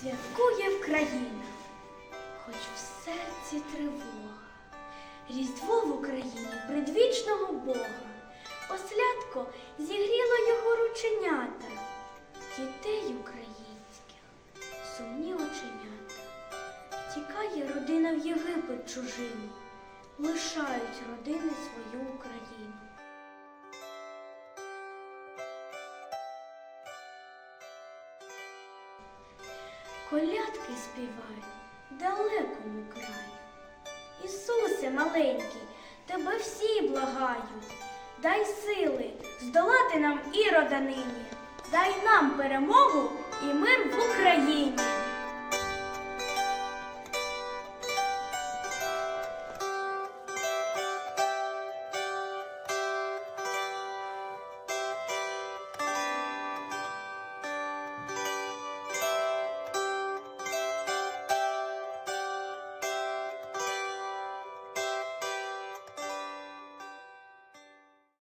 Святкує Вкраїна, хоч в серці тривога. Різдво в Україні предвічного Бога. Ослядко зігріло його рученята, дітей українських, сумні оченята. Втікає родина в Єгипет чужину, лишають родини Колядки співають далекому краю. Ісусе маленький, тебе всі благають. Дай сили здолати нам ірода нині, дай нам перемогу і мир в.